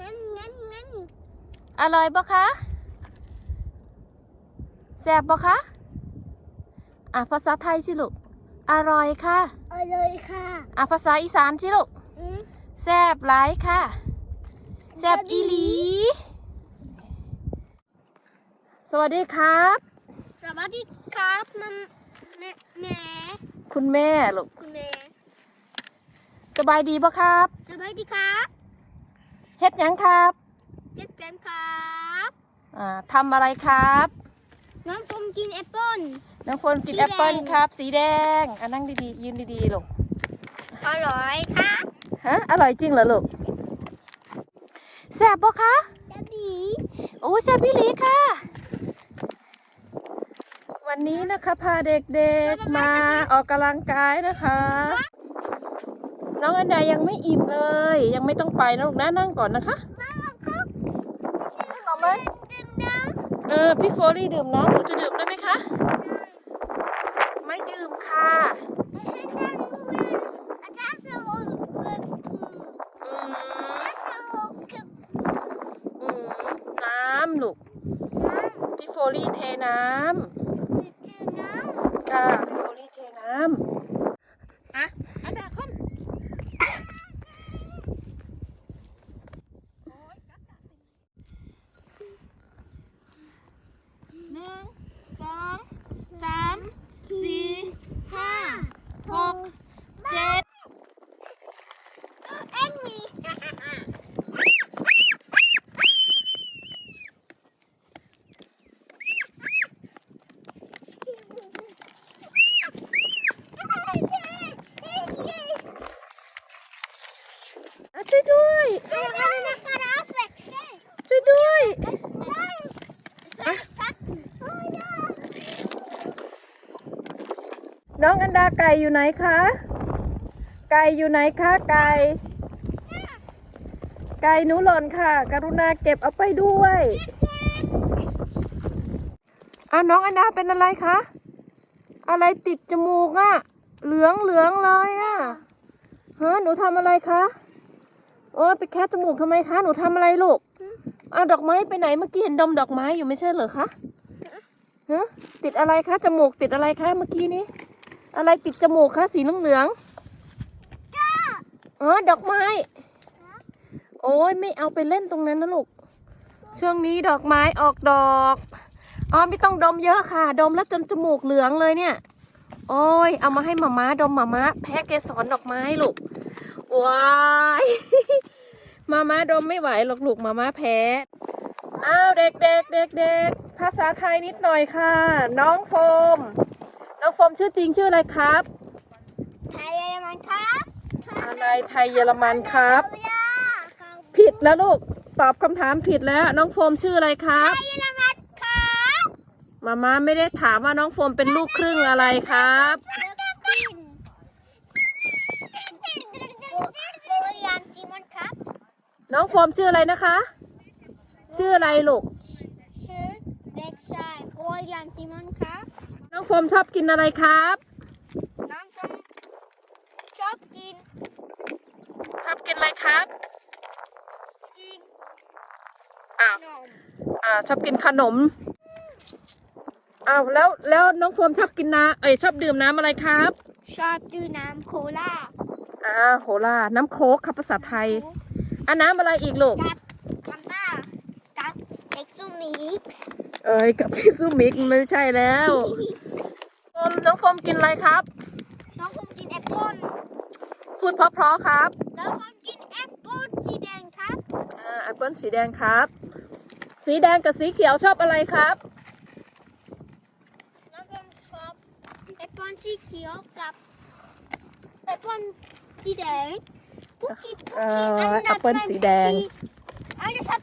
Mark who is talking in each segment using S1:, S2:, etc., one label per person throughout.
S1: งั้นงั้นงั้น
S2: อร่อยปะคะแซ่บปะคะอะภาษาไทยสิลูก อร่อยค่ะ
S1: เอาเลยค่ะ
S2: อะภาษาอีสานสิลูก
S1: อืม
S2: แซ่บหลายค่ะ แซ่บอีหลี สวัสดีครับ
S1: สวัสดีครับมัมแม่แม่
S2: คุณแม่ลูก
S1: คุณแม่
S2: สบายดีปะครับ
S1: สวัสดีครับ
S2: เฮ็ดหยังครับ
S1: เจ็ดแกมครับ
S2: อ่าทำอะไรครับ
S1: น้องผมกินแอปเปิ้ล
S2: น้องฝนกิน
S1: สี
S2: แอปเปิล
S1: แดง
S2: ครับ สีแดงอะนั่งดีๆยืนดีๆลูก
S1: อร่อยครับ
S2: ฮะอร่อยจริงเหรอลูกแซ่บปะคะ
S1: ดับบี
S2: โอ้แซ่บพี่ลีค่ะ วันนี้นะคะพาเด็กๆมาออกกำลังกายนะคะ น้องอันดายังไม่อิ่มเลย ยังไม่ต้องไปนะลูกนะนั่งก่อนนะคะ
S1: มาครับ
S2: ขอไหม
S1: ดื่มน้
S2: เออพี่โฟลี่ดื่มน้ำหนูจะดื่มได้ไหมคะำไม่ดื่มค่ะ
S1: อาจารย์สอน
S2: อืม
S1: อาจารย์สอนกับ
S2: อืมน้ำลูกพี่โฟลี่เทน้
S1: น้ำ
S2: ค่ะพี่โฟลี่เทน้ำอะอันดาคอมหนึ่งสองสามสี่ห้าหกเจ็ดำ
S1: เอ็งมี
S2: อะช่วยด้วย ช่วยด้วย น้องอันดาไก่อยู่ไหนคะ ไก่อยู่ไหนคะไก่ ไก่หนูหล่นค่ะ กรุณาเก็บเอาไปด้วยอะน้องอันดาเป็นอะไรคะ อะไรติดจมูกอะเหลืองเหลืองเลยอะเฮ้หนูทำอะไรคะ โอ้ไปแคะจมูกทำไมคะ หนูทำอะไรลูกอะดอกไม้ไปไหนเมื่อกี้เห็นดมดอกไม้อยู่ไม่ใช่เหรอคะฮะติดอะไรคะจมูกติดอะไรคะเมื่อกี้นี้ อะไรติดจมูกคะสีเหลืองเหลืองๆเออดอกไม้ โอ้ยไม่เอาไปเล่นตรงนั้นนะลูก ช่วงนี้ดอกไม้ออกดอกอ๋อไม่ต้องดมเยอะค่ะ ดมแล้วจนจมูกเหลืองเลยเนี่ย โอ้ยเอามาให้หมาม้าดมหมาม้าแพ้เกสรดอกไม้ลูกว้ายมาม่าดมไม่ไหวหรอกลูกมาม่าแพ้อ้าวเด็กเด็กเด็กเด็กภาษาไทยนิดหน่อยค่ะ น้องโฟม น้องโฟมชื่อจริงชื่ออะไรครับ
S1: ไทยเยอรมันครับ
S2: อะไรไทยเยอรมันครับ ผิดแล้วลูกตอบคำถามผิดแล้ว น้องโฟมชื่ออะไรครับ
S1: ไทยเยอรมันครับ
S2: มาม่าไม่ได้ถามว่าน้องโฟมเป็นลูกครึ่งอะไรครับ
S1: แล้วก็กินโบยันจิมอนครับ
S2: น้องโฟมชื่ออะไรนะคะ ชื่ออะไรลูก
S1: ชื่อเด็กชายโบยันจิมอนครับ
S2: น้องโฟมชอบกินอะไรครับ
S1: น้องผมชอบกิน
S2: ชอบกินอะไรครับ
S1: กิน
S2: อ้าว
S1: นม
S2: อ่าชอบกินขนมอ้าวแล้วแล้วน้องโฟมชอบกินน้ำเอ้ยชอบดื่มน้ำอะไรครับ
S1: ชอบดื่มน้ำโคลา
S2: อ่าโหล่าน้ำโค้กครับภาษาไทยอ่าน้ำอะไรอีกลูก
S1: กับน้ำตากับเอ็กซ์มิกซ์
S2: เอ้ยกับพี่ซูมิกไม่ใช่แล้วโฟมน้องโฟมกินอะไรครับ
S1: น้องผมกินแอปเปิ้ล
S2: พูดเพราะๆครับ
S1: แล้วผมกินแอปเปิ้ลสีแดงครับ
S2: อ่าแอปเปิลสีแดงครับ สีแดงกับสีเขียวชอบอะไรครับ
S1: แล้วผมชอบแอปเปิ้ลสีเขียวกับแอปเปิ้ลสีแดงพุกกี้พุก
S2: เอ่
S1: กี้
S2: อ
S1: อัน
S2: แอ
S1: ดั
S2: ปเปิ้ลสีแดง
S1: อันดับชอบ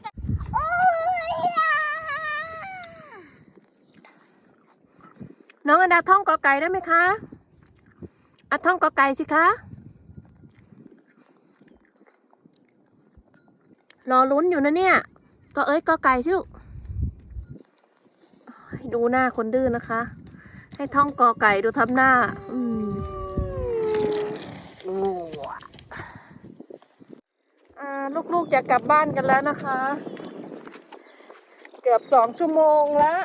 S1: โอ้ย
S2: น้องอันดาท่องกอไก่ได้ไหมคะอะท่องกอไก่สิคะรอลุ้นอยู่นะเนี่ย ก็เอ้ยกอไก่สิลูกดูหน้าคนดื้อนะคะ ให้ท่องกอไก่ดูทำหน้า อืมโอ้ลูกๆอยากกลับบ้านกันแล้วนะคะ เกือบสองชั่วโมงแล้ว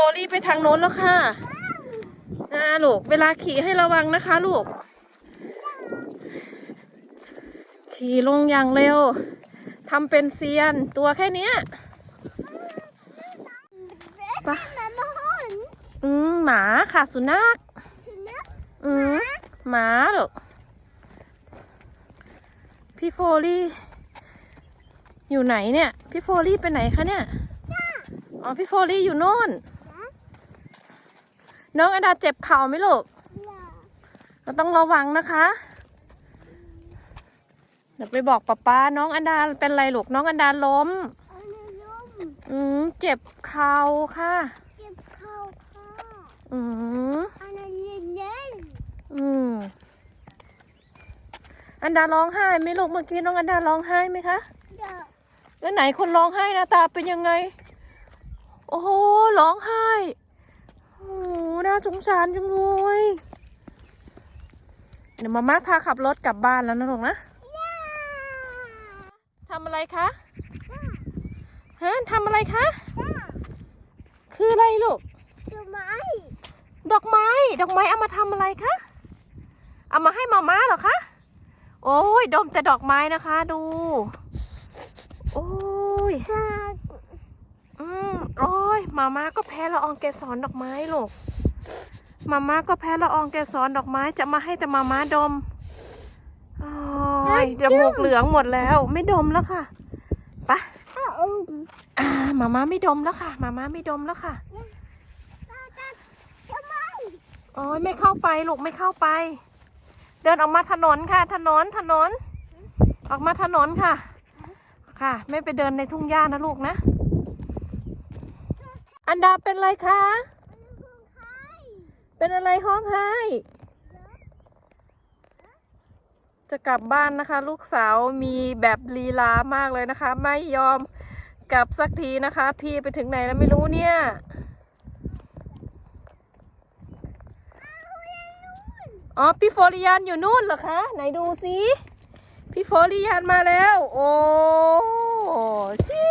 S2: พี่โฟลี่ไปทางโน้นแล้วค่ะนะลูก เวลาขี่ให้ระวังนะคะลูก ขี่ลงอย่างเร็วทำเป็นเซียนตัวแค่เนี้ยปะอืมหมาค่ะสุนัขอืมหมาหรอพี่โฟลี่ อยู่ไหนเนี่ย พี่โฟลี่ไปไหนคะเนี่ย อ๋อ พี่โฟลี่อยู่โน่น น้องอดาเจ็บเข่าไหมลูกเราต้องระวังนะคะ เดี๋ยวไปบอกป๊าป๊าน้องอันดาเป็นไรลูกน้องอันดาล้ม อืมเจ็บเข่าค่ะอืมอืมอันดาร้องไห้ไหมลูกเมื่อกี้น้องอันดาร้องไห้ไหมคะแล้วไหนคนร้องไห้หน้าตาเป็นยังไง โอ้โหร้องไห้โอ้โห น่าสงสารจังเลยเดี๋ยวมาม่าพาขับรถกลับบ้านแล้วนะลูกนะทำอะไรคะฮะทำอะไรคะ คืออะไรลูกดอกไม้ ดอกไม้เอามาทำอะไรคะ เอามาให้มาม่าเหรอคะ โอ้ยดมแต่ดอกไม้นะคะดู โอ้ยอืมโอ้ยมาม่าก็แพ้ละอองเกสรดอกไม้ลูก มาม่าก็แพ้ละอองเกสรดอกไม้จะมาให้แต่มาม่าดมโอ้ยจมูกเหลืองหมดแล้ว ไม่ดมแล้วค่ะไปะอ่ามาม่าไม่ดมแล้วค่ะ มาม่าไม่ดมแล้วค่ะโอ้ยไม่เข้าไปลูกไม่เข้าไป เดินออกมาถนนค่ะ ถนนถนน ออกมาถนนค่ะ ค่ะ ไม่ไปเดินในทุ่งหญ้านะลูกนะ อันดาเป็นไรคะ เป็นอะไรห้องไห้ จะกลับบ้านนะคะ ลูกสาวมีแบบลีลามากเลยนะคะ ไม่ยอมกลับสักทีนะคะ พี่ไปถึงไหนแล้วไม่รู้เนี่ยอ๋อพี่โฟริยานอยู่นู่นเหรอคะไหนดูสิพี่โฟริยานมาแล้ว โอ้ชิ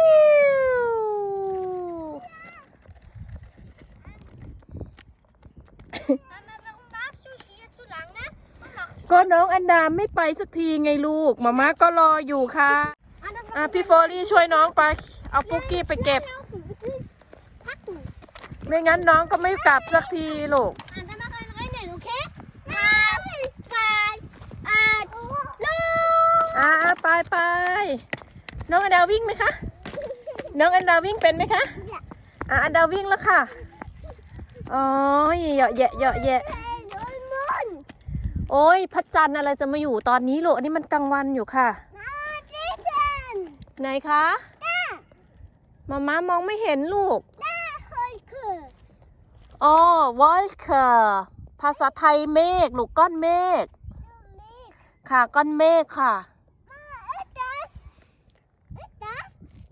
S2: ก็น้องอันดาไม่ไปสักทีไงลูกมาม่าก็รออยู่ค่ะอะพี่โฟรี่ช่วยน้องไป เอาปุ๊กกี้ไปเก็บ ไม่งั้นน้องก็ไม่กลับสักทีลูก อ่าไปไปน้องอันดาวิ่งไหมคะ น้องอันดาวิ่งเป็นไหมคะ อ่าอันดาวิ่งแล้วค่ะ อ๋อเหยาะแยะเหยาะแยะ โอ้ยพระจันทร์อะไรจะมาอยู่ตอนนี้ลูกอันนี้มันกลางวันอยู่ค่ะไหนคะมาม่ามองไม่เห็นลูกอ๋อวอลเคอร์ภาษาไทยเมฆลูกก้อนเมฆค่ะก้อนเมฆค่ะ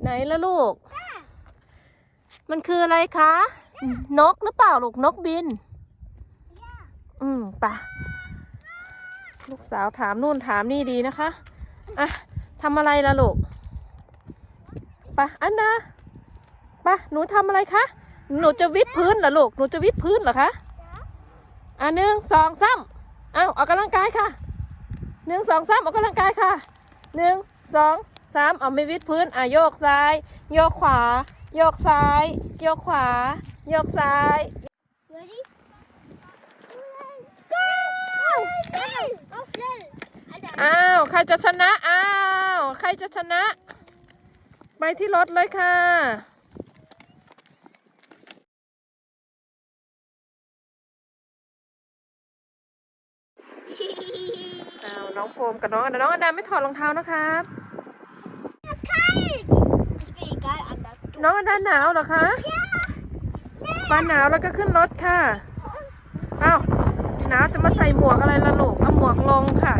S2: ไหนละลูก มันคืออะไรคะ นกหรือเปล่าลูกนกบิน อืมไปะ ลูกสาวถามนู่นถามนี่ดีนะคะ อะทำอะไรล่ะลูกไปะอันนาไปะหนูทำอะไรคะ หนูจะวิดพื้นเหรอลูก หนูจะวิดพื้นเหรอคะอะหนึ่งสองสามเอาออกกำลังกายค่ะหนึ่งสองสามออกกำลังกายค่ะหนึ่งสองสามเอาไม่วิดพื้นอะโยกซ้าย โยกขวา โยกซ้าย โยกขวา โยกซ้าย
S1: Ready? Go! Go! Go!
S2: อ้าว ใครจะชนะ อ้าว ใครจะชนะ ไปที่รถเลยค่ะอ้าวน้องโฟมกับน้องอันดาน้องอันดาไม่ถอดรองเท้านะครับ น้องอันดาหนาวเหรอคะฟ้าหนาวแล้วก็ขึ้นรถค่ะอ้าว หนาวจะมาใส่หมวกอะไรละลูกเอาหมวกลงค่ะ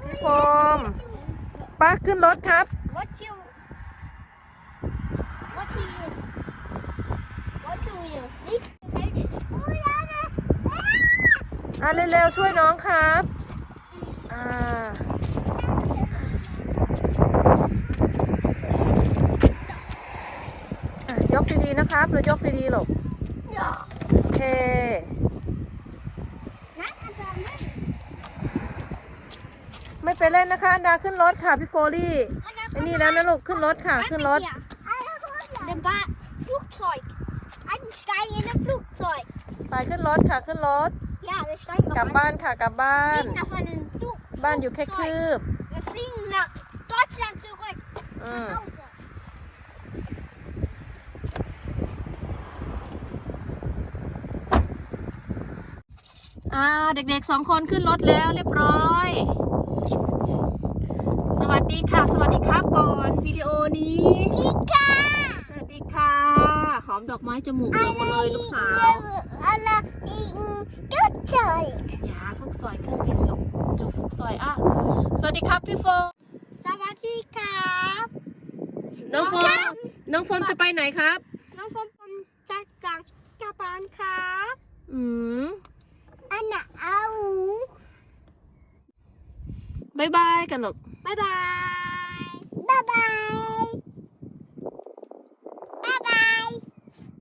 S2: พี่โฟมป้าขึ้นรถครับ
S1: What you? What you see? Oh, yeah.
S2: อะเร็วๆช่วยน้องครับ อ่า อะย กดีๆนะครับหรือยกดีๆหลบ
S1: Yeah.
S2: โอเค
S1: Not a problem.
S2: ไม่ไปเล่นนะคะ อันดาขึ้นรถค่ะพี่โฟลี่ไอ้นี่แล้วนะลูกขึ้นรถค่ะขึ้นรถ
S1: De baat vloekzeug. En sta je in een vloekzeug.
S2: ไปขึ้นรถค่ะขึ้นรถ
S1: Ja, we stijgen
S2: กลับบ้านค่ะกลับบ้าน
S1: vliegen van een zoek.
S2: บ้านอยู่แค่คืบ
S1: We vliegen naar Duitsland terug.
S2: อืม
S1: Naar Hause.
S2: อ่าเด็กๆสองคนขึ้นรถแล้วเรียบร้อย สวัสดีค่ะ สวัสดีครับก่อนวิดีโอนี้
S1: Kika!
S2: สวัสดีค่ะหอมดอกไม้จมูกเหลืองหมดเลยลูกสาว
S1: Alle in Duitsland.
S2: อย่าฟุกซอยเครื่องบินลงจูฟุกซอยอะสวัสดีครับพี่โฟ
S1: สวัสดีครับ
S2: น้องโฟมน้องโฟมจะไปไหนครับ
S1: น้องฟอมผมจัดการกลับบ้านครับ
S2: อืม
S1: อันน่ะเอาบาย